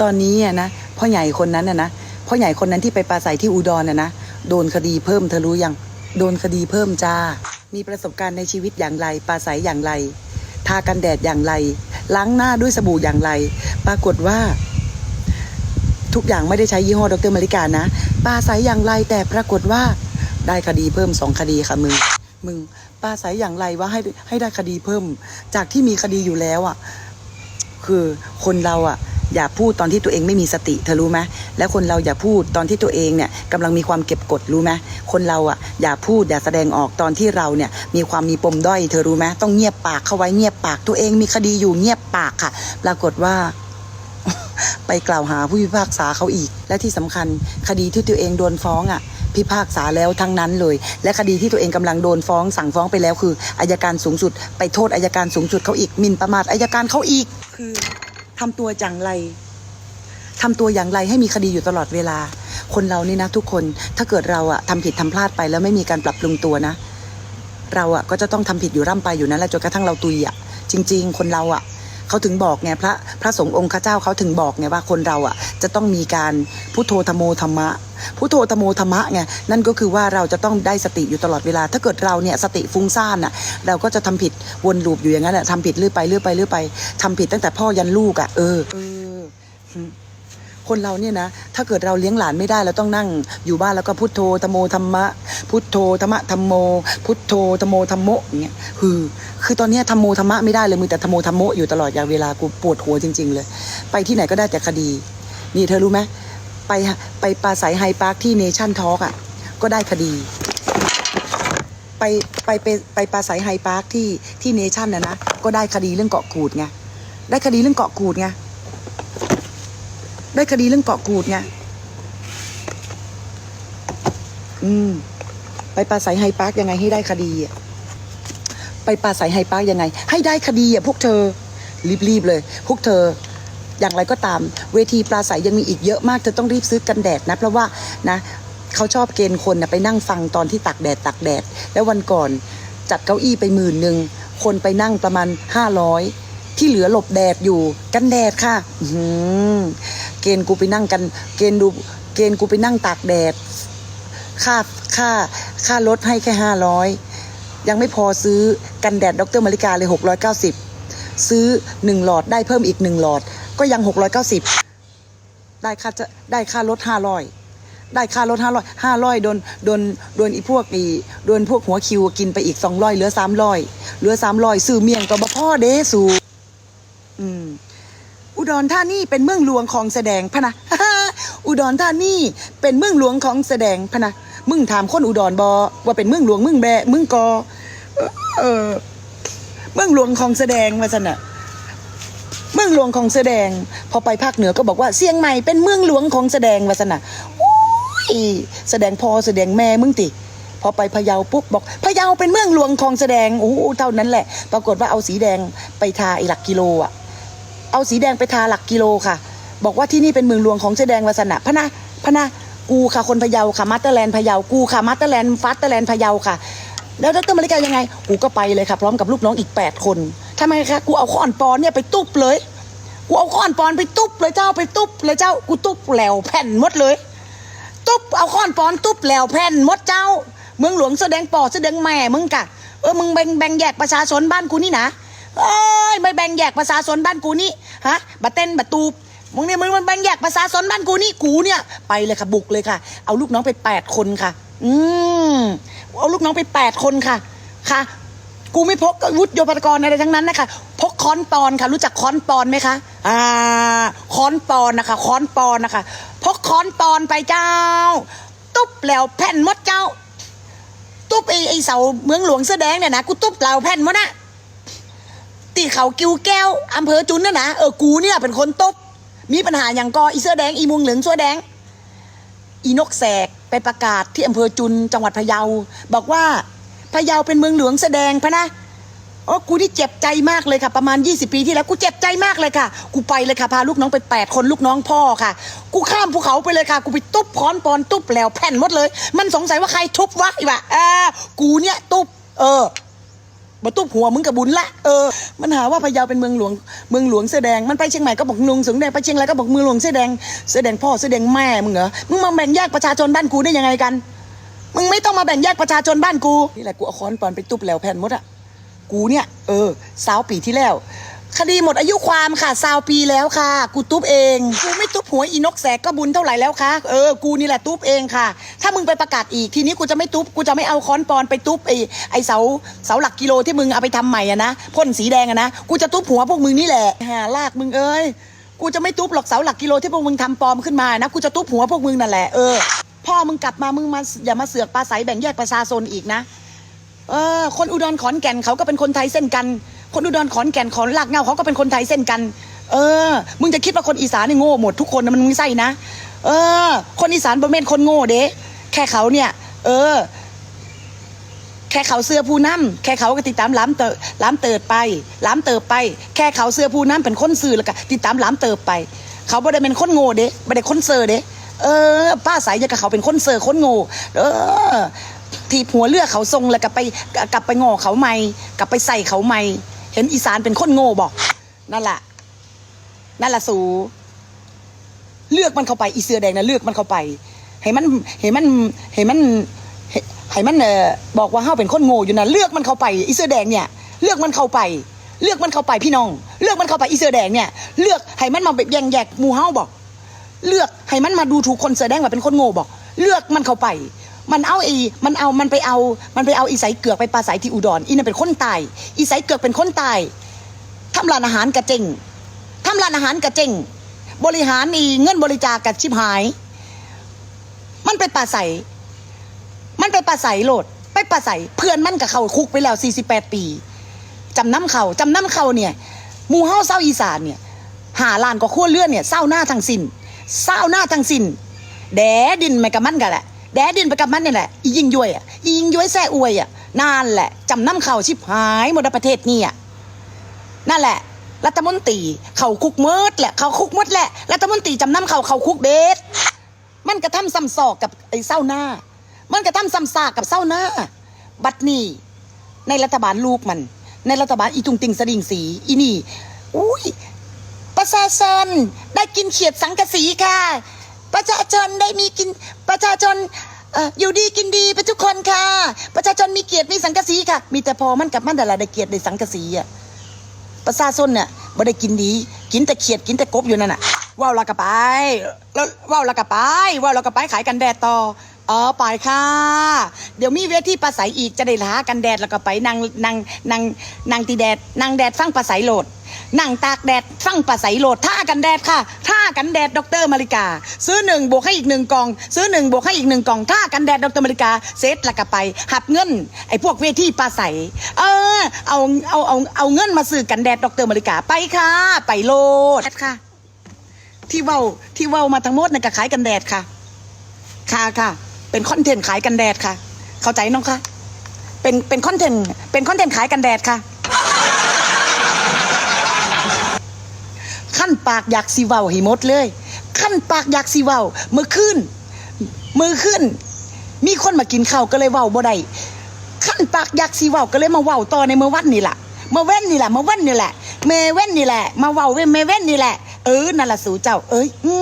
ตอนนี้อะนะพ่อใหญ่คนนั้นน่ะนะพ่อใหญ่คนนั้นที่ไปปราศัยที่อุดรน่ะนะโดนคดีเพิ่มเธอรู้ยังโดนคดีเพิ่มจ้า มีประสบการณ์ในชีวิตอย่างไรปราศัยอย่างไร ทากันแดดอย่างไร ล้างหน้าด้วยสบู่อย่างไร ปรากฏว่า ทุกอย่างไม่ได้ใช้ยี่ห้อดรมาริกานะปลาใสอย่างไรแต่ปรากฏว่า ได้คดีเพิ่มสองคดีค่ะมึงมึงปลาใสอย่างไรว่าให้ให้ได้คดีเพิ่ม จากที่มีคดีอยู่แล้วอะ คือคนเราอะ อย่าพูดตอนที่ตัวเองไม่มีสติเธอรู้ไหมแล้วคนเราอย่าพูดตอนที่ตัวเองเนี่ยกำลังมีความเก็บกดรู้ไหมคนเราอะอย่าพูดอย่าแสดงออกตอนที่เราเนี่ยมีความมีปมด้อยเธอรู้ไหมต้องเงียบปากเข้าไว้เงียบปากตัวเองมีคดีอยู่เงียบปากค่ะ ปรากฏว่าไปกล่าวหาผู้พิพากษาเขาอีก และที่สำคัญคดีที่ตัวเองโดนฟ้องอะพิพากษาแล้วทั้งนั้นเลย และคดีที่ตัวเองกำลังโดนฟ้องสั่งฟ้องไปแล้วคืออายการสูงสุด ไปโทษอายการสูงสุดเขาอีกมินประมาทอายการเขาอีกคือ ทำตัวอย่างไรทำตัวอย่างไรให้มีคดีอยู่ตลอดเวลา คนเรานี่นะทุกคนถ้าเกิดเราอะทำผิดทำพลาดไปแล้วไม่มีการปรับปรุงตัวนะ เราอะก็จะต้องทำผิดอยู่ร่ำไปอยู่นั้นแหละจนกระทั่งเราตุยอะจริง ๆ คนเราอะ เขาถึงบอกไงพระพระสงฆ์องค์ข้าเจ้าเขาถึงบอกไงว่าคนเราอะจะต้องมีการพุทโธธรรมโมธรรมะพุทโธธรรมโมธรรมะไงนั่นก็คือว่าเราจะต้องได้สติอยู่ตลอดเวลา ถ้าเกิดเราเนี่ยสติฟุ้งซ่านอะเราก็จะทำผิดวนลูปอยู่อย่างนั้นอะทำผิดเรื่อยไปเรื่อยไปเรื่อยไปทำผิดตั้งแต่พ่อยันลูกอะเออเออ คนเราเนี่ยนะ ถ้าเกิดเราเลี้ยงหลานไม่ได้เราต้องนั่ง อยู่บ้านแล้วก็พุทโธธโมธรรมะ พุทโธธรรมะธรรมโม พุทโธธโมธรรมโมอย่างเงี้ยคือคือตอนนี้ธรรมโมธรรมะไม่ได้เลยมือแต่ธรรมโมธรรมโมอยู่ตลอดอย่างเวลากูปวดหัวจริง ๆ เลย ไปที่ไหนก็ได้แต่คดี นี่เธอรู้ไหมไปไปปาสายไฮปาร์คที่เนชั่นทอล์กอะก็ได้คดี ไปไปไปไปปาสายไฮปาร์คที่ที่เนชั่นนะนะก็ได้คดีเรื่องเกาะกูดไงได้คดีเรื่องเกาะกูดไง ได้คดีเรื่องเกาะกูดไง อืม ไปปลาใสไฮปาร์คยังไงให้ได้คดีอะ ไปปลาใสไฮปาร์คยังไง ให้ได้คดีอะพวกเธอ รีบๆเลย พวกเธอ อย่างไรก็ตาม เวทีปลาใสยังมีอีกเยอะมาก เธอต้องรีบซื้อกันแดดนะ เพราะว่านะเขาชอบเกณฑ์คนนะไปนั่งฟังตอนที่ตักแดดตักแดด แล้ววันก่อนจัดเก้าอี้ไปหมื่นหนึ่ง คนไปนั่งประมาณห้าร้อยที่เหลือหลบแดดอยู่กันแดดค่ะ อื เกณฑ์กูไปนั่งกัน เกณฑ์ดูเกณฑ์กูไปนั่งตากแดด ค่าค่าค่ารถให้แค่ห้าร้อยยังไม่พอซื้อกันแดดดรมาริกาเลยหกร้อยเก้าสิบซื้อหนึ่งหลอดได้เพิ่มอีกหนึ่งหลอด ก็ยังหกร้อยเก้าสิบได้ค่าจะได้ค่ารถห้าร้อยได้ค่ารถห้าร้อยห้าร้อยโดนโดนโดนอีพวกอีโดนพวกหัวคิวกินไปอีกสองร้อยเหลือสามร้อยเหลือสามร้อยซื้อเมี่ยงก็บ่พ่อเด้สูอืม อุดรธานีเป็นเมืองหลวงของแสดงพะนะอุดรธานีเป็นเมืองหลวงของแสดงพะนะมึงถามคนอุดรบอว่าเป็นเมืองหลวงมืองแบมืองกอเออเมืองหลวงของแสดงวาสนะเมืองหลวงของแสดง พอไปภาคเหนือก็บอกว่าเชียงใหม่เป็นเมืองหลวงของแสดงวาสนะโอ้ยแสดงพอแสดงแม่มึงติพอไปพะเยาปุ๊บบอกพะเยาเป็นเมืองหลวงของแสดงโอ้โหเท่านั้นแหละ ปรากฏว่าเอาสีแดงไปทาอ้หลักกิโลอะ เอาสีแดงไปทาหลักกิโลค่ะ บอกว่าที่นี่เป็นเมืองหลวงของแสดงวัสนะพะนะพะนะกูค่ะคนพะเยาค่ะมัตเตอร์แลนด์พะเยากูค่ะมัตเตอร์แลนด์ฟัตเตอร์แลนด์พะเยาค่ะ แล้วดรมาริกายังไง กูก็ไปเลยค่ะ พร้อมกับลูกน้องอีก 8 คนทำไมคะกูเอาข้อนปอนเนี่ยไปตุ๊บเลย กูเอาข้อนปอนไปตุ๊บเลยเจ้าไปตุ๊บเลยเจ้ากูตุ๊บแหลวแผ่นหมดเลย ตุ๊บเอาข้อนปอนตุ๊บแหลวแผ่นหมดเจ้า เมืองหลวงแสดงปอแสดงแม่มึงกะเออมึงแบ่งแบ่งแยกประชาชนบ้านกูนี่นะ เอ้ยไม่แบ่งแยกประชาชนบ้านกูนี่ฮะบะเต้นบะตูบมึงเนี่ยมึงมันแบ่งแยกประชาชนบ้านกูนี่กูเนี่ยไปเลยค่ะบุกเลยค่ะ เอาลูกน้องไปแปดคนค่ะ อืมเอาลูกน้องไปแปดคนค่ะค่ะ กูไม่พกวุฒิโยปกรณ์อะไรทั้งนั้นนะคะพกค้อนปอนค่ะ รู้จักค้อนปอนไหมคะอ่าค้อนปอนนะคะค้อนปอนนะคะ พกค้อนปอนไปเจ้า ตุ๊บแล้วแผ่นมดเจ้า ตุ๊บไอ้ไอ้เสาเมืองหลวงเสื้อแดงเนี่ยนะกูตุ๊บเหล่าแผ่นมดนะ ตีเขากิวแก้วอำเภอจุนน่ะนะเออกูเนี่ยเป็นคนตุบมีปัญหาอย่างก็อีเสื้อแดงอีมุงเหลืองเสื้อแดง อีนกแสกไปประกาศที่อำเภอจุนจังหวัดพะเยา บอกว่าพะเยาเป็นเมืองหลวงแสดงพะนะโอ้กูนี่เจ็บใจมากเลยค่ะ ประมาณ 20 ปีที่แล้วกูเจ็บใจมากเลยค่ะ กูไปเลยค่ะ พาลูกน้องไป 8 คนลูกน้องพ่อค่ะ กูข้ามภูเขาไปเลยค่ะ กูไปตุ๊บค้อนปอนตุ๊บแล้วแผ่นหมดเลย มันสงสัยว่าใครทุบวะอีบะอ่ากูเนี่ยตุ๊บเออ บ่ตุบหัวมึงกับบุญละเออมันหาว่าพะเยาเป็นเมืองหลวงเมืองหลวงเสื้อแดงมันไปเชียงใหม่ก็บอกเมืองเสื้อแดงไปเชียงรายก็บอกเมืองหลวงเสื้อแดงเสื้อแดงพ่อเสื้อแดงแม่มึงเหรอมึงมาแบ่งแยกประชาชนบ้านกูได้ยังไงกัน มึงไม่ต้องมาแบ่งแยกประชาชนบ้านกูนี่แหละกูเอาค้อนปอนไปตุบแล้วแผ่นมดอะกูเนี่ยเออสาวปีที่แล้ว คดีหมดอายุความค่ะสาวปีแล้วค่ะ กูตุบเอง กูไม่ตุบหัวอีนกแสกก็บุญเท่าไหร่แล้วคะเออกูนี่แหละตุบเองค่ะ ถ้ามึงไปประกาศอีกทีนี้กูจะไม่ตุบกูจะไม่เอาค้อนปอนไปตุบไอ้ไอ้เสาเสาหลักกิโลที่มึงเอาไปทำใหม่อะนะพ่นสีแดงอะนะกูจะตุบหัวพวกมึงนี่แหละหาลากมึงเอ้ยกูจะไม่ตุบหรอกเสาหลักกิโลที่พวกมึงทำปลอมขึ้นมานะกูจะตุบหัวพวกมึงนั่นแหละเออพ่อมึงกลับมามึงมาอย่ามาเสือกปลาใสแบ่งแยกประชาชนอีกนะเออคนอุดรขอนแก่นเขาก็เป็นคนไทยเส้นกัน คนอุดรขอนแก่นขอนลากเงาเขาก็เป็นคนไทยเส้นกัน เออ มึงจะคิดว่าคนอีสานนี่โง่หมดทุกคนนะมันไม่ใช่นะ เออ คนอีสานบ่แม่นคนโง่เด้แค่เขาเนี่ย เออ แค่เขาเสื้อผู้น้ำแค่เขาก็ติดตามล้ำเตอล้ำเติดไป ล้ำเติบไป แค่เขาเสื้อผู้น้ำเป็นคนซื้อแล้วก็ติดตามล้ำเติบไป เขาไม่ได้เป็นคนโง่เด้ไม่ได้คนเซอร์เด้เออ ป้าสายยังกับเขาเป็นคนเซอร์คนโง่เออทีบหัวเลือกเขาทรงแล้วกลับไปกลับไปงอเขาใหม่ กลับไปใส่เขาใหม่ เห็นอีสานเป็นคนโง่บอกนั่นแหละนั่นแหละสูเลือกมันเข้าไปอีเสือแดงนะเลือกมันเข้าไปให้มันให้มันให้มันให้มันเออบอกว่าเฮาเป็นคนโง่อยู่นะเลือกมันเข้าไปอีเสือแดงเนี่ย เลือกมันเข้าไป เลือกมันเข้าไปพี่น้อง เลือกมันเข้าไปอีเสือแดงเนี่ย เลือกให้มันมาแบบแยงแยกหมู่เฮาบอก เลือกให้มันมาดูถูกคนเสือแดงว่าเป็นคนโง่บอก เลือกมันเข้าไป มันเอาอีมันเอามันไปเอา มันไปเอาอีไสเกือกไปปลาใสที่อุดรอีนั่นเป็นคนตายอีไสเกือกเป็นคนตายทำร้านอาหารกระเจงทำร้านอาหารกระเจงบริหารอีเงินบริจาคกับชิบหาย มันไปปลาใสมันไปปลาใสโหลด ไปปลาใสเพื่อนมันกับเขาคุกไปแล้ว 48 ปีจำน้ำเขาจำน้ำเขาเนี่ยมูเฮาเศร้าอีสานเนี่ยหาลานก็ขั้วเลื่อนเนี่ยเศร้าหน้าทางสินเศร้าหน้าทางสินแดดินไปกับมันกันแหละ แดดินไปกับมันเนี่ยแหละอียิงย้วยอะอียิงย้วยแซ่อวยอะนานแหละจำน้ำเข่าชิบหายหมดประเทศนี่อะนั่นแหละ รัฐมนตรีเข่าคุกมิดแหละเขาคุกหมดแหละรัฐมนตรีจำน้ำเข่าเขาคุกเดทมันกระทำซ้ำซอกกับไอ้เศร้าหน้า มันกระทำซ้ำซากกับเศร้าหน้า บัดนี้ในรัฐบาลลูกมัน ในรัฐบาลอีตุงติงสดิงสีอีนี่อุ้ยประชาชนได้กินเขียดสังกะสีค่ะ ประชาชนได้มีกินประชาชนออยู่ดีกินดีไปทุกคนค่ะ ประชาชนมีเกียรติมีสังกะสีค่ะ มีแต่พอมันกับมันแต่ละได้เกียรติได้สังกะสีอะประชาชนเนี่ยไม่ได้กินดี กินแต่เขียดกินแต่กบอยู่นั่นน่ะว่าวละกะไปแล้วว่าวละกะไปว่าวละกะไปขายกันแดดต่อ อ๋อไปค่ะ เดี๋ยวมีเวทีปลาใสอีกจะได้ล้ากันแดดแล้วก็ไปนั่งนั่งนั่งนั่งตีแดดนั่งแดดฟังปลาใสโหลดนั่งตากแดดฟังปลาใสโหลดท่ากันแดดค่ะท่ากันแดดดรมาริกา ซื้อหนึ่งบวกให้อีกหนึ่งกอง ซื้อหนึ่งบวกให้อีกหนึ่งกองท่ากันแดดดรมาริกาเซตแล้วก็ไป หับเงินไอ้พวกเวทีปลาใสเออเอาเอาเอาเอาเงินมาซื้อกันแดดดรมาริกาไปค่ะ ไปโหลดค่ะ ที่เว้าที่เว้ามาทั้งหมดน่ะก็ขายกันแดดค่ะค่ะค่ะ เป็นคอนเทนต์ขายกันแดดค่ะ เข้าใจน้องคะเป็นเป็นคอนเทนต์เป็นคอนเทนต์ขายกันแดดค่ะขั้นปากอยากสีเว้าให้หมดเลย ขั้นปากอยากสีเว้ามือขึ้น มือขึ้น มีคนมากินข้าวก็เลยเว้าบ่ได้ขั้นปากอยากสีเว้าก็เลยมาเว้าต่อในเมื่อวันนี่แหละมื่อเว้นนี่แหละมื่อวันนี่แหละเมเว้นนี่แหละ มาเว้าเว้นเมเว้นนี่แหละเออนั่นละสูเจ้า เอ้ยอื